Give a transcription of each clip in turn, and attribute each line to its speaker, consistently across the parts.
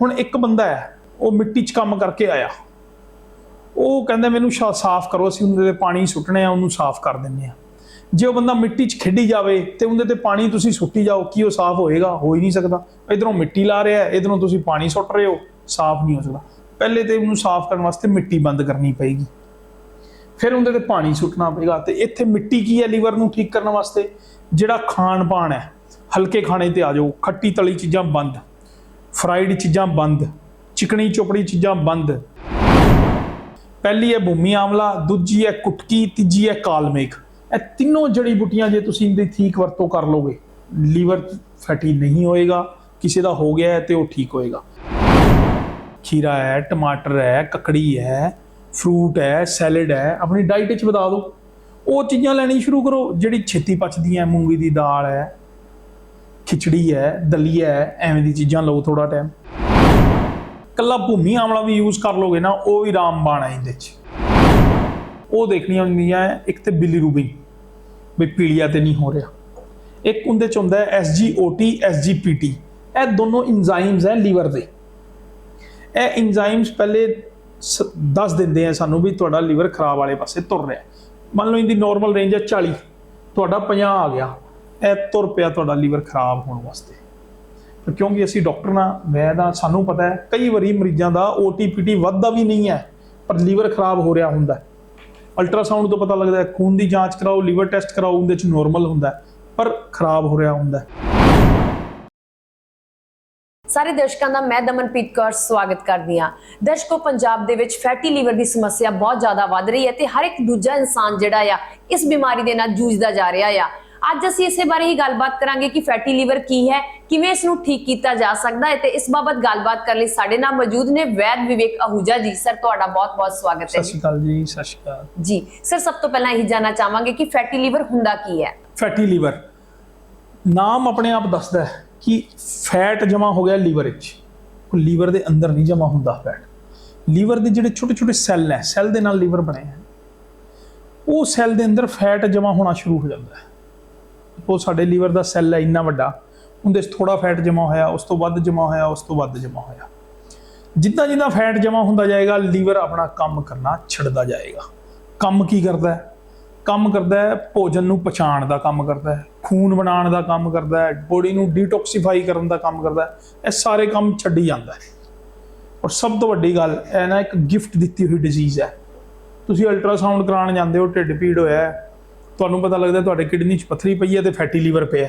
Speaker 1: ਹੁਣ ਇੱਕ ਬੰਦਾ ਹੈ, ਉਹ ਮਿੱਟੀ 'ਚ ਕੰਮ ਕਰਕੇ ਆਇਆ। ਉਹ ਕਹਿੰਦਾ, ਮੈਨੂੰ ਸ਼ਾ- ਸਾਫ਼ ਕਰੋ, ਅਸੀਂ ਉਹਦੇ ਤੇ ਪਾਣੀ ਸੁੱਟਣੇ ਆ, ਉਹਨੂੰ ਸਾਫ਼ ਕਰ ਦਿੰਨੇ ਆ। ਜੇ ਉਹ ਬੰਦਾ ਮਿੱਟੀ 'ਚ ਖੇਡੀ ਜਾਵੇ ਤੇ ਉਹਦੇ ਤੇ ਪਾਣੀ ਤੁਸੀਂ ਸੁੱਟੀ ਜਾਓ, ਕੀ ਉਹ ਸਾਫ਼ ਹੋਏਗਾ? ਹੋ ਹੀ ਨਹੀਂ ਸਕਦਾ। ਇਧਰੋਂ ਮਿੱਟੀ ਲਾ ਰਿਹਾ, ਇਧਰੋਂ ਤੁਸੀਂ ਪਾਣੀ ਸੁੱਟ ਰਹੇ ਹੋ, ਸਾਫ਼ ਨਹੀਂ ਹੋ ਸਕਦਾ। ਪਹਿਲੇ ਤੇ ਉਹਨੂੰ ਸਾਫ਼ ਕਰਨ ਵਾਸਤੇ ਮਿੱਟੀ ਬੰਦ ਕਰਨੀ ਪਏਗੀ। ਫਿਰ ਉਹਦੇ ਤੇ ਪਾਣੀ ਸੁੱਟਣਾ ਪਏਗਾ ਤੇ ਇੱਥੇ ਮਿੱਟੀ ਕੀ ਹੈ ਲੀਵਰ ਨੂੰ ਠੀਕ ਕਰਨ ਵਾਸਤੇ? ਜਿਹੜਾ ਖਾਣ ਪਾਣ ਹੈ, ਹਲਕੇ ਖਾਣੇ ਤੇ ਆ ਜਾਓ, ਖੱਟੀ ਤਲੀ ਚੀਜ਼ਾਂ ਬੰਦ। ਫਰਾਈਡ ਚੀਜ਼ਾਂ ਬੰਦ, ਚਿਕਣੀ ਚੋਪੜੀ ਚੀਜ਼ਾਂ ਬੰਦ। ਪਹਿਲੀ ਹੈ ਭੂਮੀ ਆਮਲਾ ਦੂਜੀ ਹੈ ਕੁਟਕੀ, ਤੀਜੀ ਹੈ ਕਾਲਮੇਕ ਇਹ ਤਿੰਨੋਂ ਜੜੀ ਬੂਟੀਆਂ ਜੇ ਤੁਸੀਂ ਇਹਦੀ ਠੀਕ ਵਰਤੋਂ ਕਰ ਲੋਗੇ, ਲੀਵਰ ਫੈਟੀ ਨਹੀਂ ਹੋਏਗਾ, ਕਿਸੇ ਦਾ ਹੋ ਗਿਆ ਹੈ ਤੇ ਉਹ ਠੀਕ ਹੋਏਗਾ। ਖੀਰਾ ਹੈ, ਟਮਾਟਰ ਹੈ, ਕੱਕੜੀ ਹੈ, ਫਰੂਟ ਹੈ, ਸੈਲਡ ਹੈ, ਆਪਣੀ ਡਾਈਟ ਵਿੱਚ ਵਧਾ ਦਿਓ। ਉਹ ਚੀਜ਼ਾਂ ਲੈਣੀ ਸ਼ੁਰੂ ਕਰੋ, ਜਿਹੜੀ ਛੇਤੀ ਪਚਦੀਆਂ ਮੂੰਗੀ ਦੀ ਦਾਲ ਹੈ ਖਿਚੜੀ ਹੈ ਦਲੀਆ ਹੈ ਐਵੇਂ ਦੀ ਚੀਜ਼ਾਂ ਲਓ ਥੋੜਾ ਟਾਈਮ ਕੱਲਾ ਭੂਮੀ ਆਮਲਾ ਵੀ ਯੂਜ਼ ਕਰ ਲੋਗੇ ਨਾ ਉਹ ਵੀ ਰਾਮਬਾਣ ਹੈ ਇਹਦੇ 'ਚ। ਉਹ ਦੇਖਣੀਆਂ ਹੁੰਦੀਆਂ ਹੈ, ਇੱਕ ਤੇ ਰੂਬੀ ਵੀ ਪੀਲੀਆ ਤੇ ਨਹੀਂ ਹੋ ਰਿਹਾ। ਇੱਕ ਉਹਦੇ ਚ ਹੁੰਦਾ ਹੈ SGOT SGPT ਇਹ ਦੋਨੋਂ ਇੰਜ਼ਾਈਮਸ ਹੈ ਲੀਵਰ ਦੇ। ਇਹ ਇੰਜ਼ਾਈਮਸ ਪਹਿਲੇ ਸ- ਦੱਸ ਦਿੰਦੇ ਆ ਸਾਨੂੰ ਵੀ ਤੁਹਾਡਾ ਲੀਵਰ ਖਰਾਬ ਵਾਲੇ ਪਾਸੇ ਤੁਰ ਰਿਹਾ। ਮੰਨ ਲਓ ਇਹਦੀ ਨਾਰਮਲ ਰੇਂਜ ਹੈ 40 ਤੁਹਾਡਾ 50 ਆ ਗਿਆ। ਇਹ ਤੁਰ ਪਿਆ ਤੁਹਾਡਾ ਲੀਵਰ ਖਰਾਬ ਹੋਣ ਵਾਸਤੇ। ਕਿਉਂਕਿ ਅਸੀਂ ਡਾਕਟਰ ਨਾ, ਮੈਂ ਆ ਸਾਨੂੰ ਪਤਾ ਹੈ, ਕਈ ਵਾਰੀ ਮਰੀਜ਼ਾਂ ਦਾ OTPT ਵੱਧਦਾ ਵੀ ਨਹੀਂ ਹੈ, ਪਰ ਲੀਵਰ ਖਰਾਬ ਹੋ ਰਿਹਾ ਹੁੰਦਾ ਅਲਟਰਾਸਾਊਂਡ ਤੋਂ ਪਤਾ ਲੱਗਦਾ ਹੈ, ਖੂਨ ਦੀ ਜਾਂਚ ਕਰਾਓ, ਲੀਵਰ ਟੈਸਟ ਕਰਾਓ, ਉਹਦੇ ਚ ਨਾਰਮਲ ਹੁੰਦਾ ਪਰ ਖਰਾਬ ਹੋ ਰਿਹਾ ਹੁੰਦਾ
Speaker 2: ਸਾਰੇ ਦਰਸ਼ਕਾਂ ਦਾ ਮੈਂ ਦਮਨਪ੍ਰੀਤ ਕੌਰ ਸਵਾਗਤ ਕਰਦੀ ਹਾਂ। ਦਰਸ਼ਕੋ, ਪੰਜਾਬ ਦੇ ਵਿੱਚ ਫੈਟੀ ਲੀਵਰ ਦੀ ਸਮੱਸਿਆ ਬਹੁਤ ਜ਼ਿਆਦਾ ਵੱਧ ਰਹੀ ਹੈ ਤੇ ਹਰ ਇੱਕ ਦੂਜਾ ਇਨਸਾਨ ਜਿਹੜਾ ਆ, ਇਸ ਬਿਮਾਰੀ ਦੇ ਨਾਲ ਜੂਝਦਾ ਜਾ ਰਿਹਾ ਆ। ਅੱਜ ਅਸੀਂ ਇਸੇ ਬਾਰੇ ਹੀ ਗੱਲਬਾਤ ਕਰਾਂਗੇ ਕਿ ਫੈਟੀ ਲੀਵਰ ਕੀ ਹੈ ਕਿਵੇਂ ਇਸ ਨੂੰ ਠੀਕ ਕੀਤਾ ਜਾ ਸਕਦਾ ਹੈ ਤੇ ਇਸ ਬਾਬਤ ਗੱਲਬਾਤ ਕਰਨ ਲਈ ਸਾਡੇ ਨਾਲ ਮੌਜੂਦ ਨੇ ਵੈਦ ਵਿਵੇਕ ਅਹੂਜਾ ਜੀ। ਸਰ ਤੁਹਾਡਾ ਬਹੁਤ-ਬਹੁਤ ਸਵਾਗਤ
Speaker 1: ਸਤਿ
Speaker 2: ਹੈ
Speaker 1: ਸ਼੍ਰੀ ਅਕਾਲ ਜੀ ਸਤਿ ਸ਼੍ਰੀ ਅਕਾਲ।
Speaker 2: ਜੀ ਸਰ ਸਭ ਤੋਂ ਪਹਿਲਾਂ ਇਹ ਜਾਨਣਾ ਚਾਹਾਂਗੇ ਕਿ ਫੈਟੀ ਲੀਵਰ ਹੁੰਦਾ ਕੀ ਹੈ?
Speaker 1: ਫੈਟੀ ਲੀਵਰ ਨਾਮ ਆਪਣੇ ਆਪ ਦੱਸਦਾ ਹੈ ਕਿ ਫੈਟ ਜਮਾ ਹੋ ਗਿਆ ਲੀਵਰ ਵਿੱਚ। ਉਹ ਲੀਵਰ ਦੇ ਅੰਦਰ ਨਹੀਂ ਜਮਾ ਹੁੰਦਾ ਫੈਟ ਲੀਵਰ ਦੇ ਜਿਹੜੇ ਛੋਟੇ ਛੋਟੇ ਸੈੱਲ ਹੈ ਸੈੱਲ ਦੇ ਨਾਲ ਲੀਵਰ ਬਣੇ ਹੈ। ਉਹ ਸੈੱਲ ਦੇ ਅੰਦਰ ਫੈਟ ਜਮਾ ਹੋਣਾ ਸ਼ੁਰੂ ਹੋ ਜਾਂਦਾ ਹੈ। ਉਹ ਸਾਡੇ ਲੀਵਰ ਦਾ ਸੈੱਲ ਹੈ ਇੰਨਾ ਵੱਡਾ ਉਹਦੇ 'ਚ ਥੋੜਾ ਫੈਟ ਜਮਾ ਹੋਇਆ ਉਸ ਤੋਂ ਵੱਧ ਜਮਾ ਹੋਇਆ ਉਸ ਤੋਂ ਵੱਧ ਜਮਾ ਹੋਇਆ। ਜਿੱਦਾਂ ਜਿੱਦਾਂ ਫੈਟ ਜਮਾ ਹੁੰਦਾ ਜਾਏਗਾ ਲੀਵਰ ਆਪਣਾ ਕੰਮ ਕਰਨਾ ਛੱਡਦਾ ਜਾਏਗਾ। ਕੰਮ ਕੀ ਕਰਦਾ ਹੈ? ਕੰਮ ਕਰਦਾ ਹੈ ਭੋਜਨ ਨੂੰ ਪਛਾਣ ਦਾ ਕੰਮ ਕਰਦਾ ਹੈ ਖੂਨ ਬਣਾਉਣ ਦਾ ਕੰਮ ਕਰਦਾ ਹੈ ਬੋਡੀ ਨੂੰ ਡੀਟੌਕਸੀਫਾਈ ਕਰਨ ਦਾ ਕੰਮ ਕਰਦਾ ਹੈ। ਇਹ ਸਾਰੇ ਕੰਮ ਛੱਡੀ ਜਾਂਦਾ ਹੈ। ਔਰ ਸਭ ਤੋਂ ਵੱਡੀ ਗੱਲ ਇਹ ਨਾ ਇੱਕ ਗਿਫਟ ਦਿੱਤੀ ਹੋਈ ਡਿਜ਼ੀਜ਼ ਹੈ। ਤੁਸੀਂ ਅਲਟਰਾਸਾਊਂਡ ਕਰਾਉਣ ਜਾਂਦੇ ਹੋ ਢਿੱਡ ਪੀੜ ਹੋਇਆ ਹੈ, ਤੁਹਾਨੂੰ ਪਤਾ ਲੱਗਦਾ ਤੁਹਾਡੇ ਕਿਡਨੀ 'ਚ ਪੱਥਰੀ ਪਈ ਹੈ ਤੇ ਫੈਟੀ ਲੀਵਰ ਪਿਆ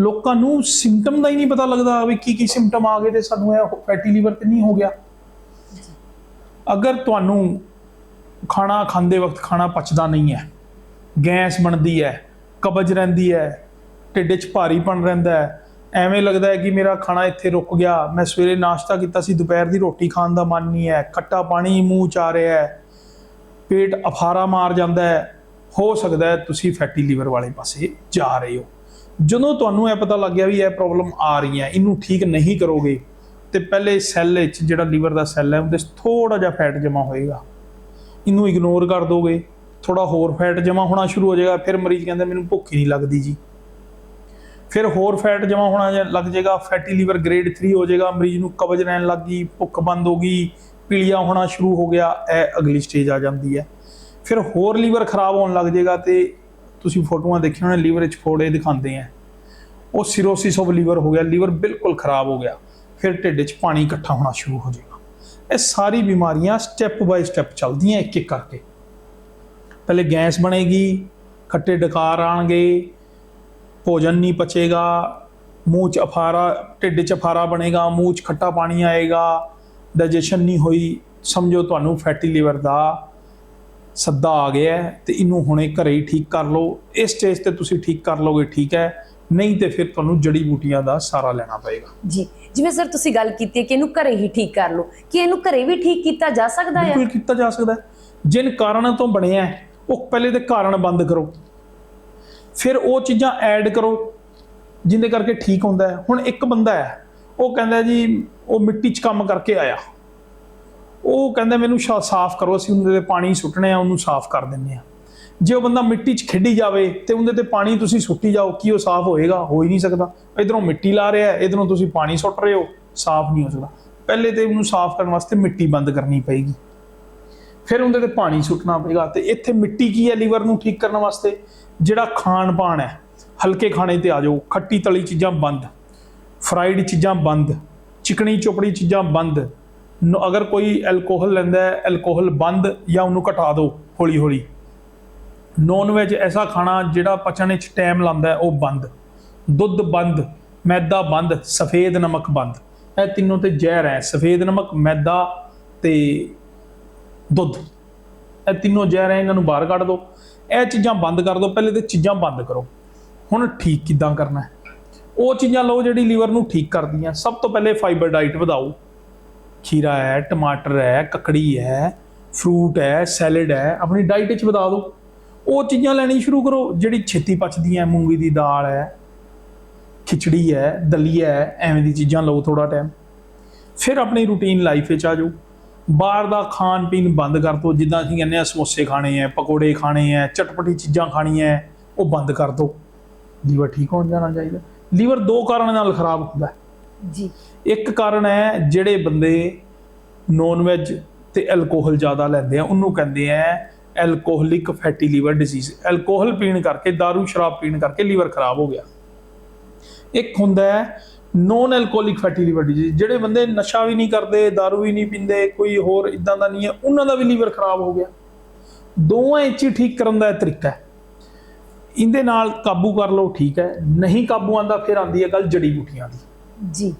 Speaker 1: ਲੋਕਾਂ ਨੂੰ ਸਿੰਪਟਮ ਦਾ ਹੀ ਨਹੀਂ ਪਤਾ ਲੱਗਦਾ ਵੀ ਕੀ ਕੀ ਸਿੰਪਟਮ ਆ ਗਏ ਤੇ ਸਾਨੂੰ ਇਹ ਫੈਟੀ ਲੀਵਰ ਤੇ ਨਹੀਂ ਹੋ ਗਿਆ। ਅਗਰ ਤੁਹਾਨੂੰ ਖਾਣਾ ਖਾਂਦੇ ਵਕਤ ਖਾਣਾ ਪਚਦਾ ਨਹੀਂ ਹੈ, ਗੈਸ ਬਣਦੀ ਹੈ, ਕਬਜ਼ ਰਹਿੰਦੀ ਹੈ, ਢਿੱਡ 'ਚ ਭਾਰੀਪਣ ਰਹਿੰਦਾ ਹੈ, ਐਵੇਂ ਲੱਗਦਾ ਹੈ ਕਿ ਮੇਰਾ ਖਾਣਾ ਇੱਥੇ ਰੁਕ ਗਿਆ, ਮੈਂ ਸਵੇਰੇ ਨਾਸ਼ਤਾ ਕੀਤਾ ਸੀ, ਦੁਪਹਿਰ ਦੀ ਰੋਟੀ ਖਾਣ ਦਾ ਮਨ ਨਹੀਂ ਹੈ, ਖੱਟਾ ਪਾਣੀ ਮੂੰਹ 'ਚ ਆ ਰਿਹਾ ਹੈ, ਪੇਟ ਅਫਾਰਾ ਮਾਰ ਜਾਂਦਾ ਹੈ ਹੋ ਸਕਦਾ ਹੈ ਤੁਸੀਂ ਫੈਟੀ ਲੀਵਰ ਵਾਲੇ ਪਾਸੇ ਜਾ ਰਹੇ ਹੋ। ਜਦੋਂ ਤੁਹਾਨੂੰ ਇਹ ਪਤਾ ਲੱਗ ਗਿਆ ਵੀ ਇਹ ਪ੍ਰੋਬਲਮ ਆ ਰਹੀ ਹੈ, ਇਹਨੂੰ ਠੀਕ ਨਹੀਂ ਕਰੋਗੇ, ਤੇ ਪਹਿਲੇ ਸੈੱਲ ਵਿੱਚ ਜਿਹੜਾ ਲੀਵਰ ਦਾ ਸੈੱਲ ਹੈ, ਉਹਦੇ 'ਚ ਥੋੜਾ ਜਿਹਾ ਫੈਟ ਜਮਾ ਹੋਏਗਾ। ਇਹਨੂੰ ਇਗਨੋਰ ਕਰ ਦੋਗੇ ਥੋੜਾ ਹੋਰ ਫੈਟ ਜਮਾ ਹੋਣਾ ਸ਼ੁਰੂ ਹੋ ਜਾਏਗਾ, ਫਿਰ ਮਰੀਜ਼ ਕਹਿੰਦਾ ਮੈਨੂੰ ਭੁੱਖ ਹੀ ਨਹੀਂ ਲੱਗਦੀ ਜੀ। ਫਿਰ ਹੋਰ ਫੈਟ ਜਮਾ ਹੋਣਾ ਜਾਂ ਲੱਗ ਜਾਏਗਾ ਫੈਟੀ ਲੀਵਰ ਗ੍ਰੇਡ 3 ਹੋ ਜਾਏਗਾ, ਮਰੀਜ਼ ਨੂੰ ਕਬਜ਼ ਰਹਿਣ ਲੱਗ ਗਈ, ਭੁੱਖ ਬੰਦ ਹੋ ਗਈ, ਪੀਲੀਆ ਹੋਣਾ ਸ਼ੁਰੂ ਹੋ ਗਿਆ, ਇਹ ਅਗਲੀ ਸਟੇਜ ਆ ਜਾਂਦੀ ਹੈ। ਫਿਰ ਹੋਰ ਲੀਵਰ ਖਰਾਬ ਹੋਣ ਲੱਗ ਜਾਏਗਾ ਤੇ ਤੁਸੀਂ ਫੋਟੋਆਂ ਦੇਖੀਆਂ ਹੋਣੇ ਲੀਵਰ ਵਿੱਚ ਫੋੜੇ ਦਿਖਾਉਂਦੇ ਆ। ਉਹ ਸਿਰੋਸਿਸ ਆਫ ਲੀਵਰ ਹੋ ਗਿਆ, ਲੀਵਰ ਬਿਲਕੁਲ ਖਰਾਬ ਹੋ ਗਿਆ। ਫਿਰ ਢਿੱਡ 'ਚ ਪਾਣੀ ਇਕੱਠਾ ਹੋਣਾ ਸ਼ੁਰੂ ਹੋ ਜਾਏਗਾ। ਇਹ ਸਾਰੀ ਬਿਮਾਰੀਆਂ ਸਟੈਪ ਬਾਈ ਸਟੈਪ ਚੱਲਦੀਆਂ ਇੱਕ ਇੱਕ ਕਰਕੇ। ਪਹਿਲੇ ਗੈਸ ਬਣੇਗੀ, ਖੱਟੇ ਡਕਾਰ ਆਣਗੇ, ਭੋਜਨ ਨਹੀਂ ਪਚੇਗਾ, ਮੂੰਹ 'ਚ ਅਫਾਰਾ, ਢਿੱਡ 'ਚ ਅਫਾਰਾ ਬਣੇਗਾ, ਮੂੰਹ 'ਚ ਖੱਟਾ ਪਾਣੀ ਆਏਗਾ ਡਾਈਜੈਸ਼ਨ ਨਹੀਂ ਹੋਈ। ਸਮਝੋ ਤੁਹਾਨੂੰ ਫੈਟੀ ਲੀਵਰ ਦਾ ਸੱਦਾ ਆ ਗਿਆ ਤੇ ਇਹਨੂੰ ਹੁਣੇ ਘਰੇ ਹੀ ਠੀਕ ਕਰ ਲਓ। ਇਸ ਸਟੇਜ ਤੇ ਤੁਸੀਂ ਠੀਕ ਕਰ ਲਓਗੇ ਠੀਕ ਹੈ। ਨਹੀਂ ਤੇ ਫਿਰ ਤੁਹਾਨੂੰ ਜੜੀ ਬੂਟੀਆਂ ਦਾ ਸਾਰਾ ਲੈਣਾ ਪਏਗਾ।
Speaker 2: ਜੀ ਜਿਵੇਂ ਸਰ ਤੁਸੀਂ ਗੱਲ ਕੀਤੀ ਹੈ ਕਿ ਇਹਨੂੰ ਘਰੇ ਹੀ ਠੀਕ ਕਰ ਲਓ ਕਿ ਇਹਨੂੰ ਘਰੇ ਵੀ ਠੀਕ ਕੀਤਾ ਜਾ ਸਕਦਾ ਹੈ?
Speaker 1: ਬਿਲਕੁਲ ਕੀਤਾ ਜਾ ਸਕਦਾ ਜਿਨ ਕਾਰਨਾਂ ਤੋਂ ਬਣਿਆ ਉਹ ਪਹਿਲੇ ਤੇ ਕਾਰਨ ਬੰਦ ਕਰੋ। ਫਿਰ ਉਹ ਚੀਜ਼ਾਂ ਐਡ ਕਰੋ ਜਿੰਦੇ ਕਰਕੇ ਠੀਕ ਹੁੰਦਾ ਹੈ। ਹੁਣ ਇੱਕ ਬੰਦਾ ਹੈ ਉਹ ਕਹਿੰਦਾ ਜੀ ਉਹ ਮਿੱਟੀ 'ਚ ਕੰਮ ਕਰਕੇ ਆਇਆ। ਉਹ ਕਹਿੰਦਾ ਮੈਨੂੰ ਸ਼ਾ- ਸਾਫ਼ ਕਰੋ, ਅਸੀਂ ਉਹਦੇ ਤੇ ਪਾਣੀ ਸੁੱਟਣੇ ਆ, ਉਹਨੂੰ ਸਾਫ਼ ਕਰ ਦਿੰਨੇ ਆ। ਜੇ ਉਹ ਬੰਦਾ ਮਿੱਟੀ 'ਚ ਖੇਡੀ ਜਾਵੇ ਤੇ ਉਹਦੇ ਤੇ ਪਾਣੀ ਤੁਸੀਂ ਸੁੱਟੀ ਜਾਓ, ਕੀ ਉਹ ਸਾਫ਼ ਹੋਏਗਾ? ਹੋ ਹੀ ਨਹੀਂ ਸਕਦਾ। ਇਧਰੋਂ ਮਿੱਟੀ ਲਾ ਰਿਹਾ, ਇਧਰੋਂ ਤੁਸੀਂ ਪਾਣੀ ਸੁੱਟ ਰਹੇ ਹੋ, ਸਾਫ਼ ਨਹੀਂ ਹੋ ਸਕਦਾ। ਪਹਿਲੇ ਤੇ ਉਹਨੂੰ ਸਾਫ਼ ਕਰਨ ਵਾਸਤੇ ਮਿੱਟੀ ਬੰਦ ਕਰਨੀ ਪਏਗੀ। ਫਿਰ ਉਹਦੇ ਤੇ ਪਾਣੀ ਸੁੱਟਣਾ ਪਏਗਾ ਤੇ ਇੱਥੇ ਮਿੱਟੀ ਕੀ ਹੈ ਲੀਵਰ ਨੂੰ ਠੀਕ ਕਰਨ ਵਾਸਤੇ? ਜਿਹੜਾ ਖਾਣ ਪਾਣ ਹੈ, ਹਲਕੇ ਖਾਣੇ ਤੇ ਆ ਜਾਓ, ਖੱਟੀ ਤਲੀ ਚੀਜ਼ਾਂ ਬੰਦ, ਫਰਾਈਡ ਚੀਜ਼ਾਂ ਬੰਦ, ਚਿਕਣੀ ਚੋਪੜੀ ਚੀਜ਼ਾਂ ਬੰਦ ਅਗਰ ਕੋਈ ਐਲਕੋਹਲ ਲੈਂਦਾ ਹੈ ਐਲਕੋਹਲ ਬੰਦ ਜਾਂ ਉਹਨੂੰ ਘਟਾ ਦਿਓ ਹੌਲੀ ਹੌਲੀ। ਨੌਨ ਵੈਜ ਐਸਾ ਖਾਣਾ ਜਿਹੜਾ ਪਚਣ ਵਿੱਚ ਟਾਈਮ ਲਾਉਂਦਾ ਉਹ ਬੰਦ। ਦੁੱਧ ਬੰਦ, ਮੈਦਾ ਬੰਦ, ਸਫੇਦ ਨਮਕ ਬੰਦ। ਇਹ ਤਿੰਨੋਂ ਤੇ ਜ਼ਹਿਰ ਹੈ, ਸਫੇਦ ਨਮਕ, ਮੈਦਾ ਤੇ ਦੁੱਧ। ਇਹ ਤਿੰਨੋਂ ਜ਼ਹਿਰ ਹੈ, ਇਹਨਾਂ ਨੂੰ ਬਾਹਰ ਕੱਢ ਦਿਓ। ਇਹ ਚੀਜ਼ਾਂ ਬੰਦ ਕਰ ਦਿਓ, ਪਹਿਲੇ ਤੇ ਚੀਜ਼ਾਂ ਬੰਦ ਕਰੋ। ਹੁਣ ਠੀਕ ਕਿੱਦਾਂ ਕਰਨਾ ਉਹ ਚੀਜ਼ਾਂ ਲਓ ਜਿਹੜੀ ਲੀਵਰ ਨੂੰ ਠੀਕ ਕਰਦੀਆਂ। ਸਭ ਤੋਂ ਪਹਿਲੇ ਫਾਈਬਰ ਡਾਈਟ ਵਧਾਓ। ਖੀਰਾ ਹੈ ਟਮਾਟਰ ਹੈ ਕੱਕੜੀ ਹੈ ਫਰੂਟ ਹੈ ਸੈਲਡ ਹੈ ਆਪਣੀ ਡਾਈਟ ਵਿੱਚ ਵਧਾ ਦਿਓ। ਉਹ ਚੀਜ਼ਾਂ ਲੈਣੀ ਸ਼ੁਰੂ ਕਰੋ ਜਿਹੜੀ ਛੇਤੀ ਪਚਦੀਆਂ ਮੂੰਗੀ ਦੀ ਦਾਲ ਹੈ ਖਿਚੜੀ ਹੈ ਦਲੀਆ ਹੈ ਐਵੇਂ ਦੀ ਚੀਜ਼ਾਂ ਲਓ ਥੋੜਾ ਟਾਈਮ ਫਿਰ ਆਪਣੀ ਰੂਟੀਨ ਲਾਈਫ ਵਿੱਚ ਆ ਜਾਓ। ਬਾਹਰ ਦਾ ਖਾਣ ਪੀਣ ਬੰਦ ਕਰ ਦਿਓ ਜਿੱਦਾਂ ਅਸੀਂ ਕਹਿੰਦੇ ਆ ਸਮੋਸੇ ਖਾਣੇ ਆ ਪਕੌੜੇ ਖਾਣੇ ਆ ਚਟਪਟੀ ਚੀਜ਼ਾਂ ਖਾਣੀਆਂ ਹੈ, ਉਹ ਬੰਦ ਕਰ ਦਿਓ। ਲੀਵਰ ਠੀਕ ਹੋਣ ਜਾਣਾ ਚਾਹੀਦਾ। ਲੀਵਰ ਦੋ ਕਾਰਨਾਂ ਨਾਲ ਖਰਾਬ ਹੁੰਦਾ ਹੈ।
Speaker 2: ਜੀ
Speaker 1: ਇੱਕ ਕਾਰਨ ਹੈ ਜਿਹੜੇ ਬੰਦੇ ਨੌਨ ਵੈਜ ਤੇ ਐਲਕੋਹਲ ਜ਼ਿਆਦਾ ਲੈਂਦੇ ਆ ਉਹਨੂੰ ਕਹਿੰਦੇ ਆ alcoholic fatty liver disease alcohol ਪੀਣ ਕਰਕੇ दारू ਸ਼ਰਾਬ ਪੀਣ ਕਰਕੇ ਲੀਵਰ ਖਰਾਬ ਹੋ ਗਿਆ ਇੱਕ ਹੁੰਦਾ ਹੈ non alcoholic fatty liver disease ਜਿਹੜੇ ਬੰਦੇ ਨਸ਼ਾ ਵੀ ਨਹੀਂ ਕਰਦੇ दारू ਵੀ ਨਹੀਂ ਪੀਂਦੇ ਕੋਈ ਹੋਰ ਇਦਾਂ ਦਾ ਨਹੀਂ ਹੈ ਉਹਨਾਂ ਦਾ ਵੀ ਲੀਵਰ ਖਰਾਬ ਹੋ ਗਿਆ ਦੋਵਾਂ ਵਿੱਚ ਹੀ ਠੀਕ ਕਰਨ ਦਾ ਇਹ ਤਰੀਕਾ ਹੈ ਇਹਦੇ ਨਾਲ ਕਾਬੂ ਕਰ ਲਓ ਠੀਕ ਹੈ ਨਹੀਂ ਕਾਬੂ ਆਂਦਾ ਫਿਰ ਆਂਦੀ ਹੈ ਗੱਲ ਜੜੀ ਬੂਟੀਆਂ ਦੀ
Speaker 2: ਜੀ।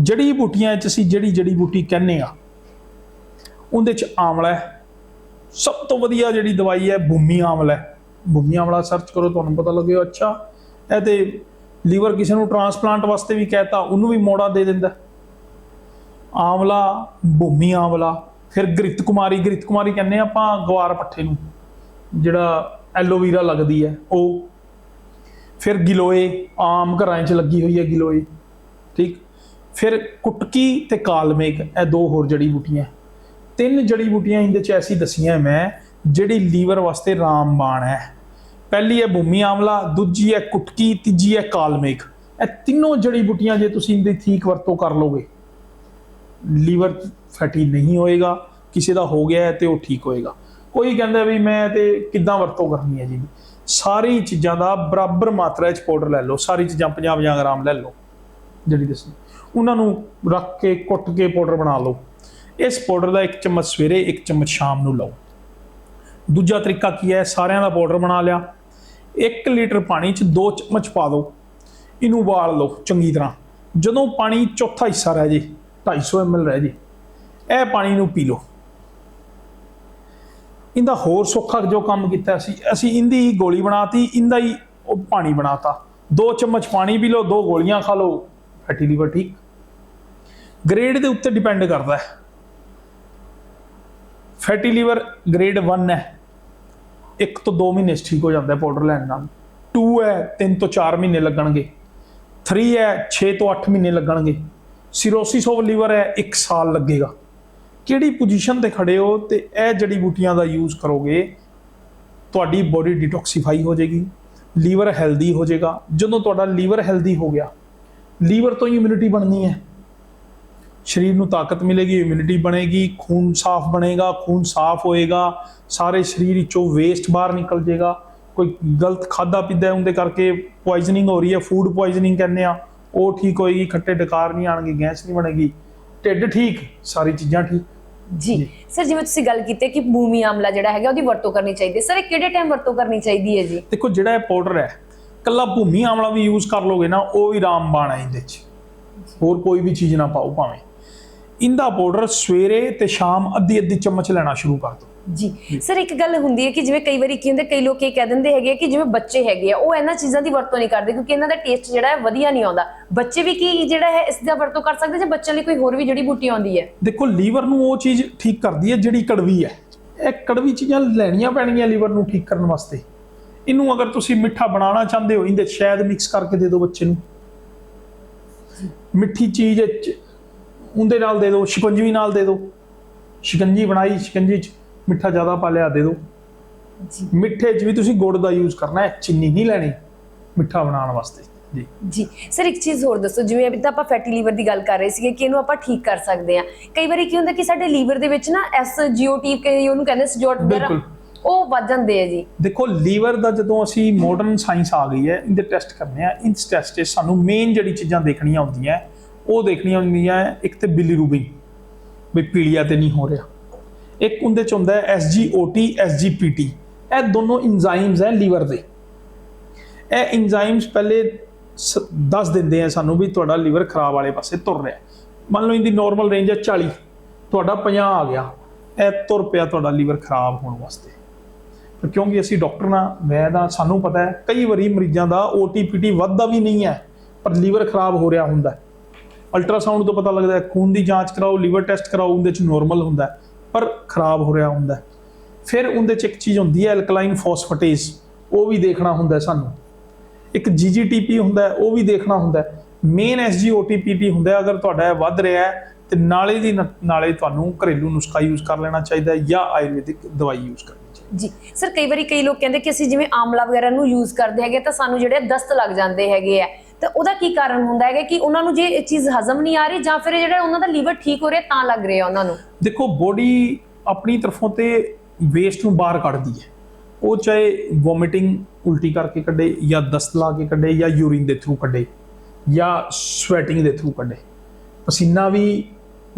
Speaker 1: ਜੜੀ ਬੂਟੀਆਂ 'ਚ ਅਸੀਂ ਜਿਹੜੀ ਜੜੀ ਬੂਟੀ ਕਹਿੰਨੇ ਆ ਉਹਦੇ 'ਚ ਆਮਲਾ ਹੈ। ਸਭ ਤੋਂ ਵਧੀਆ ਜਿਹੜੀ ਦਵਾਈ ਹੈ ਭੂਮੀ ਆਮਲਾ ਹੈ। ਭੂਮੀ ਆਮਲਾ ਸਰਚ ਕਰੋ, ਤੁਹਾਨੂੰ ਪਤਾ ਲੱਗੇਗਾ, ਅੱਛਾ। ਇਹ ਤੇ ਲੀਵਰ ਕਿਸੇ ਨੂੰ ਟ੍ਰਾਂਸਪਲਾਂਟ ਵਾਸਤੇ ਵੀ ਕਹਿਤਾ, ਉਹਨੂੰ ਵੀ ਮੋੜਾ ਦੇ ਦਿੰਦਾ। ਆਮਲਾ ਭੂਮੀ ਆਮਲਾ ਫਿਰ ਗ੍ਰਿਤ ਕੁਮਾਰੀ ਗ੍ਰਿਤ ਕੁਮਾਰੀ ਕਹਿੰਦੇ ਆ ਆਪਾਂ ਗਵਾਰ ਪੱਠੇ ਨੂੰ। ਜਿਹੜਾ ਐਲੋਵੀਰਾ ਲੱਗਦੀ ਹੈ, ਉਹ। ਫਿਰ ਗਿਲੋਏ, ਆਮ ਘਰਾਂ 'ਚ ਲੱਗੀ ਹੋਈ ਹੈ ਗਿਲੋਏ। ਠੀਕ? ਫਿਰ ਕੁਟਕੀ ਤੇ ਕਾਲਮੇਕ ਇਹ ਦੋ ਹੋਰ ਜੜੀ ਬੂਟੀਆਂ। ਤਿੰਨ ਜੜੀ ਬੂਟੀਆਂ ਇਹਦੇ ਚ ਐਸੀ ਦਸੀਆਂ ਮੈਂ, ਜਿਹੜੀ ਲੀਵਰ ਵਾਸਤੇ ਰਾਮਬਾਣ ਹੈ। ਪਹਿਲੀ ਹੈ ਭੂਮੀ ਆਮਲਾ, ਦੂਜੀ ਹੈ ਕੁਟਕੀ, ਤੀਜੀ ਹੈ ਕਾਲਮੇਕ ਇਹ ਤਿੰਨੋਂ ਜੜੀ ਬੂਟੀਆਂ ਜੇ ਤੁਸੀਂ ਇਹਦੀ ਠੀਕ ਵਰਤੋਂ ਕਰ ਲੋਗੇ ਲੀਵਰ ਫੈਟੀ ਨਹੀਂ ਹੋਏਗਾ, ਕਿਸੇ ਦਾ ਹੋ ਗਿਆ ਹੈ ਤੇ ਉਹ ਠੀਕ ਹੋਏਗਾ। ਕੋਈ ਕਹਿੰਦਾ ਵੀ ਮੈਂ ਤੇ ਕਿੱਦਾਂ ਵਰਤੋਂ ਕਰਨੀ ਹੈ ਜੀ? ਸਾਰੀ ਚੀਜ਼ਾਂ ਦਾ ਬਰਾਬਰ ਮਾਤਰਾ ਵਿੱਚ ਪਾਊਡਰ ਲੈ ਲਓ, ਸਾਰੀ ਚੀਜ਼ਾਂ 50 50 ਗ੍ਰਾਮ ਲੈ ਲਓ। ਜਿਹੜੀ ਦੱਸੀ। ਉਹਨਾਂ ਨੂੰ ਰੱਖ ਕੇ, ਕੁੱਟ ਕੇ ਪਾਊਡਰ ਬਣਾ ਲਓ। ਇਸ ਪਾਊਡਰ ਦਾ ਇੱਕ ਚਮਚ ਸਵੇਰੇ, ਇੱਕ ਚਮਚ ਸ਼ਾਮ ਨੂੰ ਲਓ। ਦੂਜਾ ਤਰੀਕਾ ਕੀ ਹੈ? ਸਾਰਿਆਂ ਦਾ ਪਾਊਡਰ ਬਣਾ ਲਿਆ। 1 ਲੀਟਰ ਪਾਣੀ 'ਚ 2 ਚਮਚ ਪਾ ਦਿਓ। ਇਹਨੂੰ ਉਬਾਲ ਲਓ ਚੰਗੀ ਤਰ੍ਹਾਂ। ਜਦੋਂ ਪਾਣੀ ਚੌਥਾ ਹਿੱਸਾ ਰਹਿ ਜੇ 250 ml ਰਹਿ ਜੇ, ਇਹ ਪਾਣੀ ਨੂੰ ਪੀ ਲਓ। ਇਹਦਾ ਹੋਰ ਸੌਖਾ ਜੋ ਕੰਮ ਕੀਤਾ ਸੀ, ਅਸੀਂ ਇਹਦੀ ਹੀ ਗੋਲੀ ਬਣਾਤੀ, ਇਹਦਾ ਹੀ ਉਹ ਪਾਣੀ ਬਣਾਤਾ। ਦੋ ਚਮਚ ਪਾਣੀ ਪੀ ਲਓ, ਦੋ ਗੋਲੀਆਂ ਖਾ ਲਓ। ਫੈਟੀ ਲੀਵਰ ਠੀਕ। ਗ੍ਰੇਡ ਦੇ ਉੱਤੇ ਡਿਪੈਂਡ ਕਰਦਾ ਹੈ। ਫੈਟੀ ਲੀਵਰ ਗ੍ਰੇਡ 1 ਹੈ। 1 ਤੋਂ 2 ਮਹੀਨੇ 'ਚ ਠੀਕ ਹੋ ਜਾਂਦਾ ਪਾਊਡਰ ਲੈਣ ਨਾਲ। 2 ਹੈ 3 ਤੋਂ 4 ਮਹੀਨੇ ਲੱਗਣਗੇ। 3 ਹੈ 6 ਤੋਂ 8 ਮਹੀਨੇ ਲੱਗਣਗੇ। ਸਿਰੋਸਿਸ ਆਫ ਲੀਵਰ ਹੈ 1 ਸਾਲ ਲੱਗੇਗਾ। ਕਿਹੜੀ ਪੋਜੀਸ਼ਨ ਤੇ ਖੜੇ ਹੋ ਤੇ ਇਹ ਜੜੀ ਬੂਟੀਆਂ ਦਾ ਯੂਜ਼ ਕਰੋਗੇ, ਤੁਹਾਡੀ ਬੋਡੀ ਡਿਟੌਕਸੀਫਾਈ ਹੋ ਜਾਏਗੀ। ਲੀਵਰ ਹੈਲਦੀ ਹੋ ਜਾਏਗਾ। ਜਦੋਂ ਤੁਹਾਡਾ ਲੀਵਰ ਹੈਲਦੀ ਹੋ ਗਿਆ ਲੀਵਰ ਤੋਂ ਹੀ ਇਮਿਊਨਿਟੀ ਬਣਨੀ ਹੈ। ਸਰੀਰ ਨੂੰ ਤਾਕਤ ਮਿਲੇਗੀ ਇਮਿਊਨਿਟੀ ਬਣੇਗੀ ਖੂਨ ਸਾਫ਼ ਬਣੇਗਾ ਖੂਨ ਸਾਫ਼ ਹੋਏਗਾ ਸਾਰੇ ਸਰੀਰ ਵਿੱਚੋਂ ਵੇਸਟ ਬਾਹਰ ਨਿਕਲ ਜਾਏਗਾ। ਕੋਈ ਗਲਤ ਖਾਦਾ ਪੀਦਾ ਉਹਦੇ ਕਰਕੇ ਪੋਇਜ਼ਨਿੰਗ ਹੋ ਰਹੀ ਹੈ ਫੂਡ ਪੋਇਜ਼ਨਿੰਗ ਕਹਿੰਦੇ ਆ। ਉਹ ਠੀਕ ਹੋਏਗੀ ਖੱਟੇ ਡਕਾਰ ਨਹੀਂ ਆਣਗੇ ਗੈਸ ਨਹੀਂ ਬਣੇਗੀ। ਢਿੱਡ ਠੀਕ ਸਾਰੀ ਚੀਜ਼ਾਂ ਠੀਕ।
Speaker 2: ਜੀ। ਸਰ ਜਿਵੇਂ ਤੁਸੀਂ ਗੱਲ ਕੀਤੀ ਕਿ ਭੂਮੀ ਆਮਲਾ ਜਿਹੜਾ ਹੈਗਾ ਉਹਦੀ ਵਰਤੋਂ ਕਰਨੀ ਚਾਹੀਦੀ ਹੈ। ਸਰ ਇਹ ਕਿਹੜੇ ਟਾਈਮ ਵਰਤੋਂ ਕਰਨੀ ਚਾਹੀਦੀ ਹੈ ਜੀ?
Speaker 1: ਦੇਖੋ ਜਿਹੜਾ ਇਹ ਪਾਊਡਰ ਹੈ ਕੱਲਾ ਭੂਮੀ ਆਮਲਾ ਵੀ ਯੂਜ਼ ਕਰ ਲੋਗੇ ਨਾ ਉਹ ਵੀ ਰਾਮਬਾਣ ਹੈ ਇਹਦੇ 'ਚ। ਹੋਰ ਕੋਈ ਵੀ ਚੀਜ਼ ਨਾ ਪਾਓ ਭਾਵੇਂ। ਇਹਦਾ ਪਾਊਡਰ ਸਵੇਰੇ ਤੇ ਸ਼ਾਮ ਅੱਧੀ ਅੱਧੀ ਚਮਚ ਲੈਣਾ ਸ਼ੁਰੂ ਕਰ ਦਿਓ
Speaker 2: ਜੀ ਸਰ ਇੱਕ ਗੱਲ ਹੁੰਦੀ ਹੈ ਕਿ ਜਿਵੇਂ ਕਈ ਵਾਰੀ ਕੀ ਹੁੰਦਾ ਕਈ ਲੋਕ ਇਹ ਕਹਿ ਦਿੰਦੇ ਹੈਗੇ ਕਿ ਜਿਵੇਂ ਬੱਚੇ ਹੈਗੇ ਆ ਉਹ ਇਹਨਾਂ ਚੀਜ਼ਾਂ ਦੀ ਵਰਤੋਂ ਨਹੀਂ ਕਰਦੇ ਕਿਉਂਕਿ ਇਹਨਾਂ ਦਾ ਟੇਸਟ ਜਿਹੜਾ ਹੈ ਵਧੀਆ ਨਹੀਂ ਆਉਂਦਾ। ਬੱਚੇ ਵੀ ਕੀ ਜਿਹੜਾ ਹੈ ਇਸ ਦਾ ਵਰਤੋਂ ਕਰ ਸਕਦੇ ਜਾਂ ਬੱਚਿਆਂ ਲਈ ਕੋਈ ਹੋਰ ਵੀ ਜੜੀ ਬੂਟੀ ਆਉਂਦੀ ਹੈ?
Speaker 1: ਦੇਖੋ ਲੀਵਰ ਨੂੰ ਉਹ ਚੀਜ਼ ਠੀਕ ਕਰਦੀ ਹੈ ਜਿਹੜੀ ਕੜਵੀ ਹੈ। ਇਹ ਕੜਵੀ ਚੀਜ਼ਾਂ ਲੈਣੀਆਂ ਪੈਣਗੀਆਂ ਲੀਵਰ ਨੂੰ ਠੀਕ ਕਰਨ ਵਾਸਤੇ। ਇਹਨੂੰ ਅਗਰ ਤੁਸੀਂ ਮਿੱਠਾ ਬਣਾਉਣਾ ਚਾਹੁੰਦੇ ਹੋ ਇਹਦੇ ਸ਼ਹਿਦ ਮਿਕਸ ਕਰਕੇ ਦੇ ਦਿਓ ਬੱਚੇ ਨੂੰ। ਮਿੱਠੀ ਚੀਜ਼ ਉਹਦੇ ਨਾਲ ਦੇ ਦਿਓ ਸ਼ਿਕੰਜਵੀ ਨਾਲ ਦੇ ਦਿਓ। ਸ਼ਿਕੰਜੀ ਬਣਾਈ ਸ਼ਿਕੰਜੀ 'ਚ ਮਿੱਠਾ ਜ਼ਿਆਦਾ ਪਾ ਲਿਆ ਦੇ ਦਿਓ।
Speaker 2: ਜੀ।
Speaker 1: ਮਿੱਠੇ 'ਚ ਵੀ ਤੁਸੀਂ ਗੁੜ ਦਾ ਯੂਜ਼ ਕਰਨਾ ਹੈ ਚੀਨੀ ਨਹੀਂ ਲੈਣੀ ਮਿੱਠਾ ਬਣਾਉਣ ਵਾਸਤੇ। ਜੀ।
Speaker 2: ਜੀ। ਸਰ ਇੱਕ ਚੀਜ਼ ਹੋਰ ਦੱਸੋ ਜਿਵੇਂ ਅਭੀ ਤਾਂ ਆਪਾਂ ਫੈਟੀ ਲੀਵਰ ਦੀ ਗੱਲ ਕਰ ਰਹੇ ਸੀਗੇ ਕਿ ਇਹਨੂੰ ਆਪਾਂ ਠੀਕ ਕਰ ਸਕਦੇ ਹਾਂ। ਕਈ ਵਾਰੀ ਕੀ ਹੁੰਦਾ ਕਿ ਸਾਡੇ ਲੀਵਰ ਦੇ ਵਿੱਚ ਨਾ ਐਸ ਜੀਓਟੀ ਉਹਨੂੰ ਕਹਿੰਦੇ ਸਜੋਟ ਵਗੈਰਾ
Speaker 1: ਬਿਲਕੁਲ।
Speaker 2: ਉਹ ਵੱਧ ਜਾਂਦੇ ਜੀ।
Speaker 1: ਦੇਖੋ, ਲੀਵਰ ਦਾ ਜਦੋਂ ਅਸੀਂ ਮਾਡਰਨ ਸਾਇੰਸ ਆ ਗਈ ਹੈ, ਇਹਦੇ ਟੈਸਟ ਕਰਨੇ ਆ, ਇਸ ਟੈਸਟ 'ਚ ਸਾਨੂੰ ਮੇਨ ਜਿਹੜੀ ਚੀਜ਼ਾਂ ਦੇਖਣੀਆਂ ਹੁੰਦੀਆਂ, ਉਹ ਦੇਖਣੀਆਂ ਹੁੰਦੀਆਂ ਇੱਕ ਤੇ ਬਿਲੀਰੂਬਿਨ ਵੀ ਪੀਲੀਆ ਤੇ ਨਹੀਂ ਹੋ ਰਿਹਾ। ਇੱਕ ਉਹਦੇ ਚ ਹੁੰਦਾ ਹੈ ਐਸਜੀਓਟੀ ਐਸਜੀਪੀਟੀ ਇਹ ਦੋਨੋਂ ਇੰਜ਼ਾਈਮਸ ਹੈ ਲੀਵਰ ਦੇ। ਇਹ ਇੰਜ਼ਾਈਮਸ ਪਹਿਲੇ ਸ- ਦੱਸ ਦਿੰਦੇ ਆ ਸਾਨੂੰ ਵੀ ਤੁਹਾਡਾ ਲੀਵਰ ਖਰਾਬ ਵਾਲੇ ਪਾਸੇ ਤੁਰ ਰਿਹਾ। ਮੰਨ ਲਓ ਇਹਦੀ ਨਾਰਮਲ ਰੇਂਜ ਹੈ 40 ਤੁਹਾਡਾ 50 ਆ ਗਿਆ, ਇਹ ਤੁਰ ਪਿਆ ਤੁਹਾਡਾ ਲੀਵਰ ਖਰਾਬ ਹੋਣ ਵਾਸਤੇ। ਕਿਉਂਕਿ ਅਸੀਂ ਡਾਕਟਰ ਨਾ ਵੈਦ ਆ ਸਾਨੂੰ ਪਤਾ ਹੈ, ਕਈ ਵਾਰੀ ਮਰੀਜ਼ਾਂ ਦਾ ਓਟੀਪੀਟੀ ਵੱਧਦਾ ਵੀ ਨਹੀਂ ਹੈ, ਪਰ ਲੀਵਰ ਖਰਾਬ ਹੋ ਰਿਹਾ ਹੁੰਦਾ ਅਲਟਰਾਸਾਊਂਡ ਤੋਂ ਪਤਾ ਲੱਗਦਾ ਹੈ, ਖੂਨ ਦੀ ਜਾਂਚ ਕਰਾਓ, ਲੀਵਰ ਟੈਸਟ ਕਰਾਓ, ਉਹਦੇ ਚ ਨੋਰਮਲ ਹੁੰਦਾ ਪਰ ਖਰਾਬ ਹੋ ਰਿਹਾ ਹੁੰਦਾ ਫਿਰ ਉਹਦੇ ਚ ਇੱਕ ਚੀਜ਼ ਹੁੰਦੀ ਹੈ ਐਲਕਲਾਈਨ ਫਾਸਫੇਟੇਜ਼ ਉਹ ਵੀ ਦੇਖਣਾ ਹੁੰਦਾ ਸਾਨੂੰ। ਇੱਕ ਜੀਜੀਟੀਪੀ ਹੁੰਦਾ ਉਹ ਵੀ ਦੇਖਣਾ ਹੁੰਦਾ ਮੇਨ ਐਸਜੀਓਟੀਪੀਟੀ ਹੁੰਦਾ ਅਗਰ ਤੁਹਾਡਾ ਵੱਧ ਰਿਹਾ ਹੈ, ਤੇ ਨਾਲੇ ਦੀ ਨਾਲੇ ਤੁਹਾਨੂੰ ਘਰੇਲੂ ਨੁਸਖਾ ਯੂਜ਼ ਕਰ ਲੈਣਾ ਚਾਹੀਦਾ ਹੈ ਜਾਂ ਆਯੁਰਵੈਦਿਕ ਦਵਾਈ ਯੂਜ਼ ਕਰਨੀ
Speaker 2: ਜੀ। ਸਰ, ਕਈ ਵਾਰੀ ਕਈ ਲੋਕ ਕਹਿੰਦੇ ਕਿ ਅਸੀਂ ਜਿਵੇਂ ਆਮਲਾ ਵਗੈਰਾ ਨੂੰ ਯੂਜ਼ ਕਰਦੇ ਹੈਗੇ ਤਾਂ ਸਾਨੂੰ ਜਿਹੜੇ ਦਸਤ ਲੱਗ ਜਾਂਦੇ ਹੈਗੇ ਆ। ਤਾਂ ਉਹਦਾ ਕੀ ਕਾਰਨ ਹੁੰਦਾ ਹੈਗਾ ਕਿ ਉਹਨਾਂ ਨੂੰ ਜੇ ਇਹ ਚੀਜ਼ ਹਜ਼ਮ ਨਹੀਂ ਆ ਰਹੀ ਜਾਂ ਫਿਰ ਜਿਹੜਾ ਉਹਨਾਂ ਦਾ ਲੀਵਰ ਠੀਕ ਹੋ ਰਿਹਾ ਤਾਂ ਲੱਗ ਰਿਹਾ ਉਹਨਾਂ ਨੂੰ?
Speaker 1: ਦੇਖੋ ਬੋਡੀ ਆਪਣੀ ਤਰਫੋਂ ਤੇ ਵੇਸਟ ਨੂੰ ਬਾਹਰ ਕੱਢਦੀ ਹੈ। ਉਹ ਚਾਹੇ ਵੋਮਿਟਿੰਗ ਉਲਟੀ ਕਰਕੇ ਕੱਢੇ ਜਾਂ ਦਸਤ ਲਾ ਕੇ ਕੱਢੇ ਜਾਂ ਯੂਰਿਨ ਦੇ ਥਰੂ ਕੱਢੇ ਜਾਂ ਸਵੈਟਿੰਗ ਦੇ ਥਰੂ ਕੱਢੇ। ਪਸੀਨਾ ਵੀ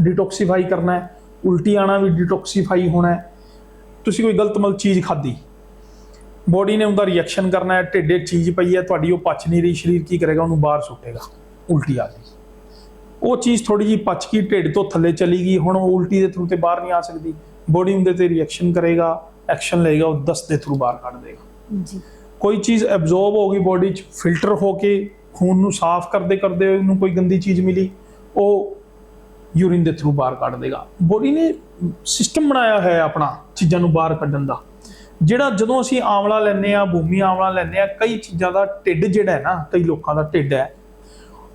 Speaker 1: ਡਿਟੌਕਸੀਫਾਈ ਕਰਨਾ ਹੈ, ਉਲਟੀ ਆਣਾ ਵੀ ਡਿਟੌਕਸੀਫਾਈ ਹੋਣਾ ਹੈ। ਤੁਸੀਂ ਕੋਈ ਗਲਤ ਮਲ ਚੀਜ਼ ਖਾਧੀ? ਬੋਡੀ ਨੇ ਉਹਦਾ ਰਿਐਕਸ਼ਨ ਕਰਨਾ ਹੈ ਢਿੱਡੇ ਚੀਜ਼ ਪਈ ਹੈ ਤੁਹਾਡੀ ਉਹ ਪਚ ਨਹੀਂ ਰਹੀ ਸਰੀਰ ਕੀ ਕਰੇਗਾ ਉਹਨੂੰ ਬਾਹਰ ਸੁੱਟੇਗਾ। ਉਲਟੀ ਆ ਜਾਏਗੀ ਉਹ ਚੀਜ਼ ਥੋੜੀ ਜਿਹੀ ਪਚ ਗਈ ਢਿੱਡ ਤੋਂ ਥੱਲੇ ਚਲੀ ਗਈ ਹੁਣ ਉਹ ਉਲਟੀ ਦੇ ਥਰੂ ਤੇ ਬਾਹਰ ਨਹੀਂ ਆ ਸਕਦੀ। ਬੋਡੀ ਉਹਦੇ ਤੇ ਰਿਐਕਸ਼ਨ ਕਰੇਗਾ ਐਕਸ਼ਨ ਲਏਗਾ ਉਹ ਦਸਤ ਦੇ ਥਰੂ ਬਾਹਰ ਕੱਢ ਦੇਗਾ।
Speaker 2: ਜੀ।
Speaker 1: ਕੋਈ ਚੀਜ਼ ਐਬਜ਼ੌਰਬ ਹੋ ਗਈ ਬੋਡੀ 'ਚ ਫਿਲਟਰ ਹੋ ਕੇ ਖੂਨ ਨੂੰ ਸਾਫ਼ ਕਰਦੇ ਕਰਦੇ ਉਹਨੂੰ ਕੋਈ ਗੰਦੀ ਚੀਜ਼ ਮਿਲੀ ਉਹ ਯੂਰਿਨ ਦੇ ਥਰੂ ਬਾਹਰ ਕੱਢ ਦੇਗਾ। ਬੋਡੀ ਨੇ ਸਿਸਟਮ ਬਣਾਇਆ ਹੈ ਆਪਣਾ ਚੀਜ਼ਾਂ ਨੂੰ ਬਾਹਰ ਕੱਢਣ ਦਾ। ਜਿਹੜਾ ਜਦੋਂ ਅਸੀਂ ਆਮਲਾ ਲੈਂਦੇ ਆ ਭੂਮੀ ਆਮਲਾ ਲੈਂਦੇ ਆ ਕਈ ਚੀਜ਼ਾਂ ਦਾ ਢਿੱਡ ਜਿਹੜਾ ਹੈ ਨਾ ਕਈ ਲੋਕਾਂ ਦਾ ਢਿੱਡ ਹੈ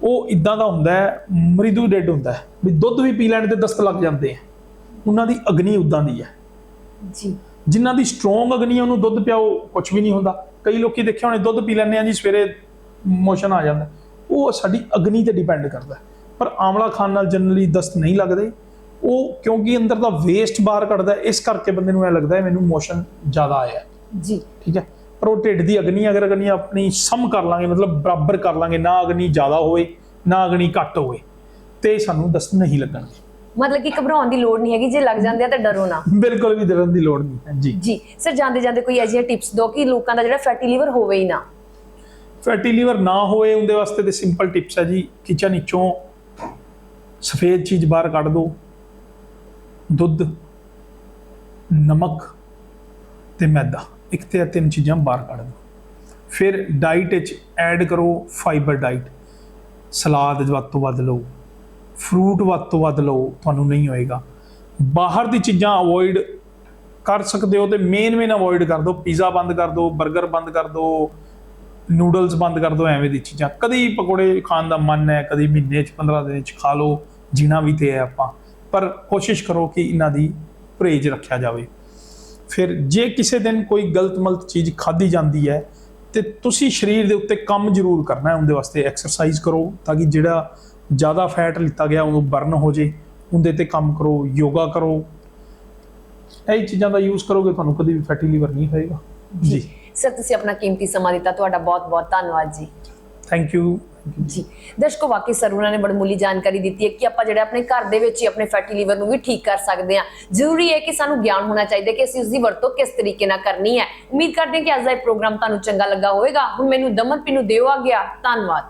Speaker 1: ਉਹ ਇਦਾਂ ਦਾ ਹੁੰਦਾ ਹੈ ਮ੍ਰਿਦੂ ਢਿੱਡ ਹੁੰਦਾ ਹੈ ਵੀ ਦੁੱਧ ਵੀ ਪੀ ਲੈਣ ਤੇ ਦਸਤ ਲੱਗ ਜਾਂਦੇ ਆ ਉਹਨਾਂ ਦੀ ਅਗਨੀ ਉਦਾਂ ਦੀ ਹੈ।
Speaker 2: ਜੀ।
Speaker 1: ਜਿਨ੍ਹਾਂ ਦੀ ਸਟਰੋਂਗ ਅਗਨੀ ਹੈ, ਉਹਨੂੰ ਦੁੱਧ ਪਿਆਓ ਕੁਝ ਵੀ ਨਹੀਂ ਹੁੰਦਾ। ਕਈ ਲੋਕੀ ਦੇਖਿਆ ਹੋਣੇ ਦੁੱਧ ਪੀ ਲੈਂਦੇ ਆ ਜੀ ਸਵੇਰੇ ਮੋਸ਼ਨ ਆ ਜਾਂਦਾ। ਉਹ ਸਾਡੀ ਅਗਨੀ ਤੇ ਡਿਪੈਂਡ ਕਰਦਾ ਹੈ। ਪਰ ਆਮਲਾ ਖਾਣ ਨਾਲ ਜਨਰਲੀ ਦਸਤ ਨਹੀਂ ਲੱਗਦੇ। ਉਹ ਕਿਉਂਕਿ ਅੰਦਰ ਦਾ ਵੇਸਟ ਬਾਹਰ ਕੱਢਦਾ ਇਸ ਕਰਕੇ ਬੰਦੇ ਨੂੰ ਐ ਲੱਗਦਾ ਹੈ ਮੈਨੂੰ ਮੋਸ਼ਨ ਜ਼ਿਆਦਾ ਆਇਆ।
Speaker 2: ਜੀ।
Speaker 1: ਠੀਕ ਹੈ? ਪਰ ਉਹ ਢਿੱਡ ਦੀ ਅਗਨੀ ਅਗਰ ਅਗਨੀ ਆਪਣੀ ਸਮ ਕਰ ਲਾਂਗੇ ਮਤਲਬ ਬਰਾਬਰ ਕਰ ਲਾਂਗੇ ਨਾ ਅਗਨੀ ਜ਼ਿਆਦਾ ਹੋਵੇ ਨਾ ਅਗਨੀ ਘੱਟ ਹੋਵੇ ਤੇ ਸਾਨੂੰ ਦਸਤ ਨਹੀਂ ਲੱਗਣਗੇ।
Speaker 2: ਮਤਲਬ ਕਿ ਘਬਰਾਉਣ ਦੀ ਲੋੜ ਨਹੀਂ ਹੈਗੀ ਜੇ ਲੱਗ ਜਾਂਦੇ ਆ ਤਾਂ ਡਰੋ ਨਾ।
Speaker 1: ਬਿਲਕੁਲ ਵੀ ਡਰਨ ਦੀ ਲੋੜ ਨਹੀਂ ਹੈ ਜੀ।
Speaker 2: ਜੀ ਸਰ ਜਾਂਦੇ ਜਾਂਦੇ ਕੋਈ ਅਜਿਹੇ ਟਿਪਸ ਦਿਓ ਕਿ ਲੋਕਾਂ ਦਾ ਜਿਹੜਾ ਫੈਟੀ ਲੀਵਰ ਹੋਵੇ ਹੀ ਨਾ।
Speaker 1: ਫੈਟੀ ਲੀਵਰ ਨਾ ਹੋਏ ਉਹਦੇ ਵਾਸਤੇ ਤੇ ਸਿੰਪਲ ਟਿਪਸ ਹੈ ਜੀ ਕਿਚਨ ਵਿੱਚੋਂ ਸਫੇਦ ਚੀਜ਼ ਬਾਹਰ ਕੱਢ ਦਿਓ ਦੁੱਧ, ਨਮਕ ਤੇ ਮੈਦਾ। ਇੱਕ ਤੇ ਤਿੰਨ ਚੀਜ਼ਾਂ ਬਾਹਰ ਕੱਢ ਦਿਓ ਫਿਰ ਡਾਈਟ ਵਿੱਚ ਐਡ ਕਰੋ ਫਾਈਬਰ ਡਾਈਟ ਸਲਾਦ ਵੱਧ ਤੋਂ ਵੱਧ ਲਓ। ਫਰੂਟ ਵੱਧ ਤੋਂ ਵੱਧ ਲਓ, ਤੁਹਾਨੂੰ ਨਹੀਂ ਹੋਏਗਾ। ਬਾਹਰ ਦੀ ਚੀਜ਼ਾਂ ਅਵੋਇਡ ਕਰ ਸਕਦੇ ਹੋ ਤੇ ਮੇਨ ਮੇਨ ਅਵੋਇਡ ਕਰ ਦਿਓ ਪੀਜ਼ਾ ਬੰਦ ਕਰ ਦਿਓ 버ਗਰ ਬੰਦ ਕਰ ਦਿਓ ਨੂਡਲਸ ਬੰਦ ਕਰ ਦਿਓ ਐਵੇਂ ਦੀ ਚੀਜ਼ਾਂ। ਕਦੀ ਪਕੌੜੇ ਖਾਣ ਦਾ ਮਨ ਹੈ, ਕਦੀ ਮਹੀਨੇ 'ਚ 15 ਦਿਨ 'ਚ ਖਾ ਲਓ। ਜੀਣਾ ਵੀ ਤੇ ਹੈ ਆਪਾਂ। ਪਰ ਕੋਸ਼ਿਸ਼ ਕਰੋ ਕਿ ਇਹਨਾਂ ਦੀ ਪਰਹੇਜ਼ ਰੱਖਿਆ ਜਾਵੇ। ਫਿਰ ਜੇ ਕਿਸੇ ਦਿਨ ਕੋਈ ਗਲਤ ਮਲਤ ਚੀਜ਼ ਖਾਧੀ ਜਾਂਦੀ ਹੈ ਤੇ ਤੁਸੀਂ ਸਰੀਰ ਦੇ ਉੱਤੇ ਕੰਮ ਜ਼ਰੂਰ ਕਰਨਾ ਹੈ ਉਹਦੇ ਵਾਸਤੇ ਐਕਸਰਸਾਈਜ਼ ਕਰੋ ਤਾਂ ਕਿ ਜਿਹੜਾ ਜ਼ਿਆਦਾ ਫੈਟ ਲਿੱਤਾ ਗਿਆ ਉਹ ਬਰਨ ਹੋ ਜੇ। ਉਹਦੇ ਤੇ ਕੰਮ ਕਰੋ ਯੋਗਾ ਕਰੋ। ਇਹ ਚੀਜ਼ਾਂ ਦਾ ਯੂਜ਼ ਕਰੋਗੇ ਤੁਹਾਨੂੰ ਕਦੀ ਵੀ ਫੈਟੀ ਲੀਵਰ ਨਹੀਂ ਹੋਏਗਾ। ਜੀ।
Speaker 2: ਸਰ ਤੁਸੀਂ ਆਪਣਾ ਕੀਮਤੀ ਸਮਾਂ ਦਿੱਤਾ ਤੁਹਾਡਾ ਬਹੁਤ ਬਹੁਤ ਧੰਨਵਾਦ ਜੀ।
Speaker 1: ਥੈਂਕ ਯੂ
Speaker 2: ਜੀ। ਦਰਸ਼ਕੋ ਵਾਕਈ ਸਰ, ਉਹਨਾਂ ਨੇ ਬੜਮੁੱਲੀ ਜਾਣਕਾਰੀ ਦਿੱਤੀ ਹੈ ਕਿ ਆਪਾਂ ਜਿਹੜਾ ਆਪਣੇ ਘਰ ਦੇ ਵਿੱਚ ਹੀ ਆਪਣੇ ਫੈਟੀ ਲੀਵਰ ਨੂੰ ਵੀ ਠੀਕ ਕਰ ਸਕਦੇ ਹਾਂ। ਜ਼ਰੂਰੀ ਹੈ ਕਿ ਸਾਨੂੰ ਗਿਆਨ ਹੋਣਾ ਚਾਹੀਦਾ ਕਿ ਅਸੀਂ ਉਸ ਦੀ ਵਰਤੋਂ ਕਿਸ ਤਰੀਕੇ ਨਾਲ ਕਰਨੀ ਹੈ। ਉਮੀਦ ਕਰਦੇ ਹਾਂ ਕਿ ਅੱਜ ਦਾ ਇਹ ਪ੍ਰੋਗਰਾਮ ਤੁਹਾਨੂੰ ਚੰਗਾ ਲੱਗਾ ਹੋਵੇਗਾ। ਹੁਣ ਮੈਨੂੰ ਦਮਨ ਪੀ ਨੂੰ ਦਿਓ ਆ ਗਿਆ। ਧੰਨਵਾਦ।